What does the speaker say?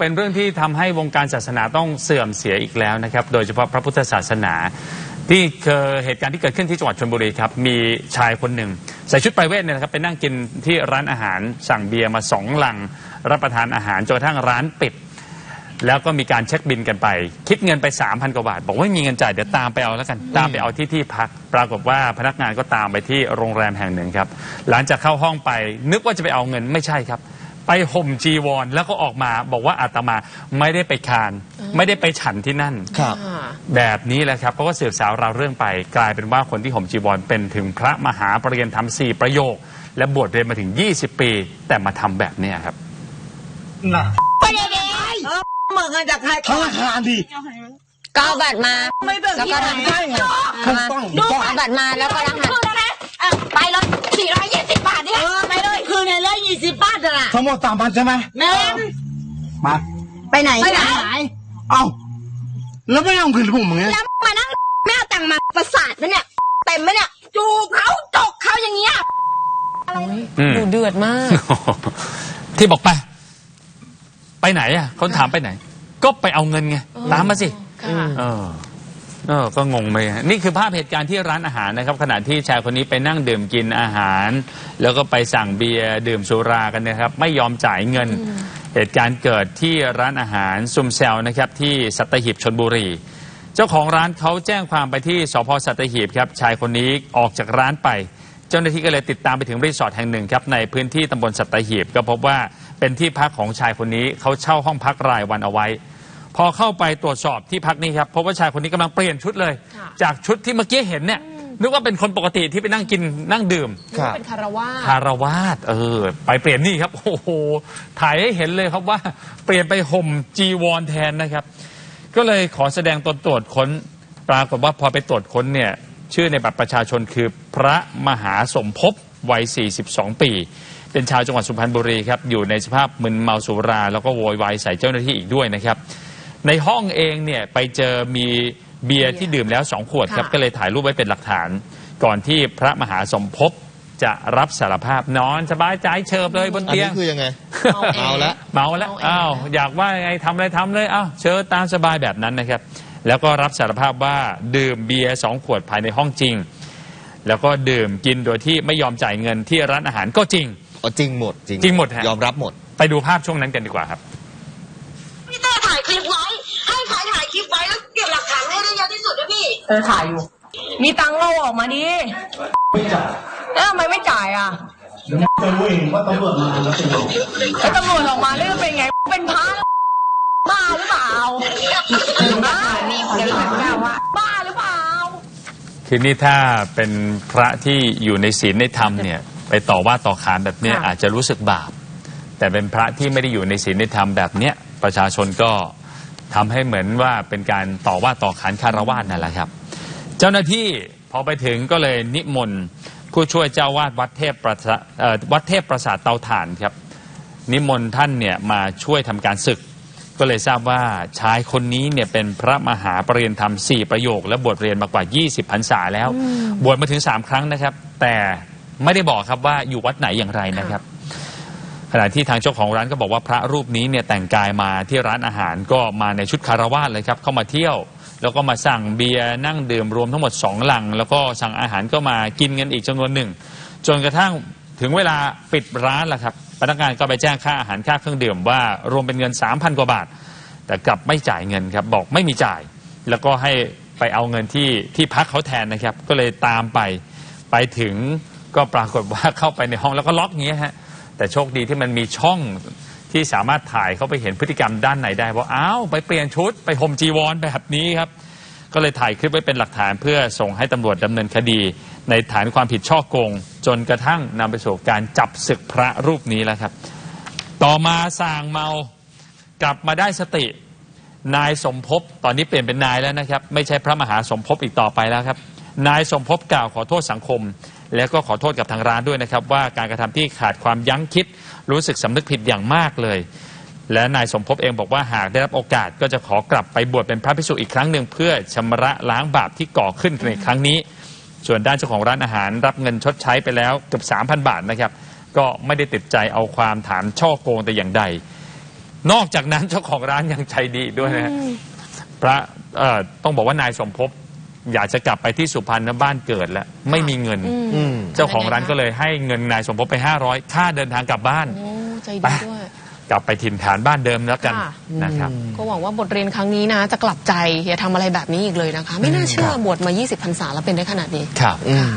เป็นเรื่องที่ทำให้วงการศาสนาต้องเสื่อมเสียอีกแล้วนะครับ โดยเฉพาะพระพุทธศาสนาที่เคยเหตุการณ์ที่เกิดขึ้นที่จังหวัดชลบุรีครับ มีชายคนหนึ่ง ใส่ชุดไปเวทเนี่ยนะครับไปนั่งกินที่ร้านอาหารสั่งเบียร์มาสองลัง รับประทานอาหารจนกระทั่งร้านปิด แล้วก็มีการเช็คบินกันไป คิดเงินไป 3,000 กว่าบาท บอกว่าไม่มีเงินจ่ายเดี๋ยวตามไปเอาแล้วกันตามไปเอาที่ที่พัก ปรากฏว่าพนักงานก็ตามไปที่โรงแรมแห่งหนึ่งครับ หลังจากเข้าห้องไปนึกว่าจะไปเอาเงินไม่ใช่ครับ ไปห่มจีวร แล้วก็ออกมาบอกว่าอาตมาไม่ได้ไปคาน ไม่ได้ไปฉันที่นั่น ครับแบบนี้แหละครับเขาก็สืบสาวราวเรื่องไป กลายเป็นว่าคนที่ห่มจีวรเป็นถึงพระมหาปรริญญาธรรมสี่ประโยค และบวชเรียนมาถึง 20 ปี แต่มาทำแบบเนี้ยครับ น่ะไม่ได้เด็กเออเหมือนกันจากใครธนาคารดิ ก็เอาบัตรมา ไม่เบิกแล้วที่ก็ไหนทำ ใช่ไงถูกต้องถูกต้อง เอาบัตรมาแล้วก็ร ยยี่สิบบาทน่ะทั้งหมดสามพันใช่ไหมแม่นมาไปไหนไปไหนเอ้าแล้วไม่เอาคืนผมไงแล้วมานั่งแม่เอาตังค์มาประสาทไหมเนี่ยเต็มไหมเนี่ยจูบเขาจกเขาอย่างเงี้ยอืมดูเดือดมาก ที่บอกไป ไปไหนอะเขาถามไปไหน ก็ไปเอาเงินไงตามมาสิค่ะเออ เออก็งงไปฮะนี่คือภาพเหตุการณ์ที่ร้านอาหารนะครับ ขณะที่ชายคนนี้ไปนั่งดื่มกินอาหาร แล้วก็ไปสั่งเบียร์ดื่มสุรากันนะครับ ไม่ยอมจ่ายเงิน เหตุการณ์เกิดที่ร้านอาหารซุมแซวนะครับที่สัตหีบชนบุรี เจ้าของร้านเขาแจ้งความไปที่สพสัตหีบครับชายคนนี้ออกจากร้านไป เจ้าหน้าที่ก็เลยติดตามไปถึงรีสอร์ทแห่งหนึ่งครับในพื้นที่ตำบลสัตหีบก็พบว่าเป็นที่พักของชายคนนี้เขาเช่าห้องพักรายวันเอาไว้ พอเข้าไปตรวจสอบที่พักนี้ครับพบว่าชายคนนี้กำลังเปลี่ยนชุดเลย ค่ะ จากชุดที่เมื่อกี้เห็นเนี่ยนึกว่าเป็นคนปกติที่ไปนั่งกินนั่งดื่มครับเป็นคารวาส คารวาสเออ ไปเปลี่ยนนี่ครับ โอ้โห ถ่ายให้เห็นเลยครับว่า เปลี่ยนไปห่มจีวรแทนนะครับ ก็เลยขอแสดงตนตรวจค้น ปรากฏว่าพอไปตรวจค้นเนี่ย ชื่อในบัตรประชาชนคือพระมหาสมภพวัย 42 ปี เป็นชาวจังหวัดสุพรรณบุรีครับ อยู่ในสภาพมึนเมาสุรา แล้วก็โวยวายใส่เจ้าหน้าที่อีกด้วยนะครับ ในห้องเองเนี่ยไปเจอมีเบียร์ที่ดื่มแล้วสองขวดครับ ค่ะ ก็เลยถ่ายรูปไว้เป็นหลักฐาน ก่อนที่พระมหาสมภพจะรับสารภาพนอนสบายใจเชิบเลยบนอันเตียนี้ง คือยังไงเอาเอง เอาละ เมาแล้วเอาเองอ้าว อยากว่ายังไงทำอะไรทำเลย อ้าว เชิญตามสบายแบบนั้นนะครับ แล้วก็รับสารภาพว่าดื่มเบียร์สองขวดภายในห้องจริง แล้วก็ดื่มกินโดยที่ไม่ยอมจ่ายเงินที่ร้านอาหารก็จริงเอาจริงหมดจริงจริงหมดฮะ ยอมรับหมด ไปดูภาพช่วงนั้นกันดีกว่าครับ เออถ่ายอยู่ มีตังค์เราออกมาดิแล้วทำไมไม่จ่ายอะแล้วตำรวจออกมาเรื่องเป็นไง เป็นพระบ้าหรือเปล่าบ้านี่คนเดียวว่าบ้าหรือเปล่า คือนี่ถ้าเป็นพระที่อยู่ในศีลในธรรมเนี่ย ไปต่อว่าต่อขานแบบเนี้ยค่ะอาจจะรู้สึกบาป แต่เป็นพระที่ไม่ได้อยู่ในศีลในธรรมแบบเนี้ยประชาชนก็ ทำให้เหมือนว่าเป็นการต่อว่าต่อขานคารวะนั่นแหละครับ เจ้าหน้าที่พอไปถึงก็เลยนิมนต์ผู้ช่วยเจ้าวาดวัดเทพประสาเอ่อวัดเทพประสาทเตาถ่านครับ นิมนต์ท่านเนี่ยมาช่วยทำการศึก ก็เลยทราบว่าชายคนนี้เนี่ยเป็นพระมหาปรริญญาธรรม4ประโยค และบวชเรียนมากว่า 20พรรษาแล้ว บวชมาถึง 3 ครั้งนะครับ แต่ไม่ได้บอกครับว่าอยู่วัดไหนอย่างไรนะครับ ขณะที่ทางเจ้าของร้านก็บอกว่าพระรูปนี้เนี่ยแต่งกายมาที่ร้านอาหารก็มาในชุดคารวาสเลยครับเข้ามาเที่ยว แล้วก็มาสั่งเบียร์นั่งดื่มรวมทั้งหมดสองลัง แล้วก็สั่งอาหารก็มากินกันอีกจำนวนหนึ่ง จนกระทั่งถึงเวลาปิดร้านแล้วครับพนักงานก็ไปแจ้งค่าอาหารค่าเครื่องดื่มว่ารวมเป็นเงิน 3,000 กว่าบาท แต่กลับไม่จ่ายเงินครับบอกไม่มีจ่าย แล้วก็ให้ไปเอาเงินที่ที่พักเขาแทนนะครับ ก็เลยตามไปไปถึงก็ปรากฏว่าเข้าไปในห้องแล้วก็ล็อกอย่างเงี้ยฮะ แต่โชคดีที่มันมีช่องที่สามารถถ่ายเข้าไปเห็นพฤติกรรมด้านไหนได้ว่าอ้าวไปเปลี่ยนชุดไปห่มจีวรแบบนี้ครับ ก็เลยถ่ายคลิปไว้เป็นหลักฐานเพื่อส่งให้ตำรวจดำเนินคดี ในฐานความผิดช่อโกง จนกระทั่งนำไปสู่การจับศึกพระรูปนี้แล้วครับ ต่อมาสางเมากลับมาได้สตินายสมภพตอนนี้เปลี่ยนเป็นนายแล้วนะครับ ไม่ใช่พระมหาสมภพอีกต่อไปแล้วครับ นายสมภพกล่าวขอโทษสังคม แล้วก็ขอโทษกับทางร้านด้วยนะครับ ว่าการกระทำที่ขาดความยั้งคิด รู้สึกสำนึกผิดอย่างมากเลย และนายสมภพเองบอกว่าหากได้รับโอกาสก็จะขอกลับไปบวชเป็นพระภิกษุอีกครั้งหนึ่งเพื่อชำระล้างบาปที่ก่อขึ้นในครั้งนี้ ส่วนด้านเจ้าของร้านอาหารรับเงินชดใช้ไปแล้วเกือบ3,000 บาทนะครับ ก็ไม่ได้ติดใจเอาความฐานช่อโกงแต่อย่างใด นอกจากนั้นเจ้าของร้านยังใจดีด้วยนะพระต้องบอกว่านายสมภพ อยากจะกลับไปที่สุพรรณนะบ้านเกิดแล้วไม่มีเงิน อืม เจ้าของร้านก็เลยให้เงินนายสมภพไป 500 ค่าเดินทางกลับบ้าน โอ้ใจดีด้วย กลับไปถิ่นฐานบ้านเดิมแล้วกันค่ะ นะครับ ก็หวังว่าบทเรียนครั้งนี้นะ จะกลับใจอย่าทำอะไรแบบนี้อีกเลยนะคะ ไม่น่าเชื่อ บวชมา 20พรรษาแล้วเป็นได้ขนาดนี้ ครับ อืม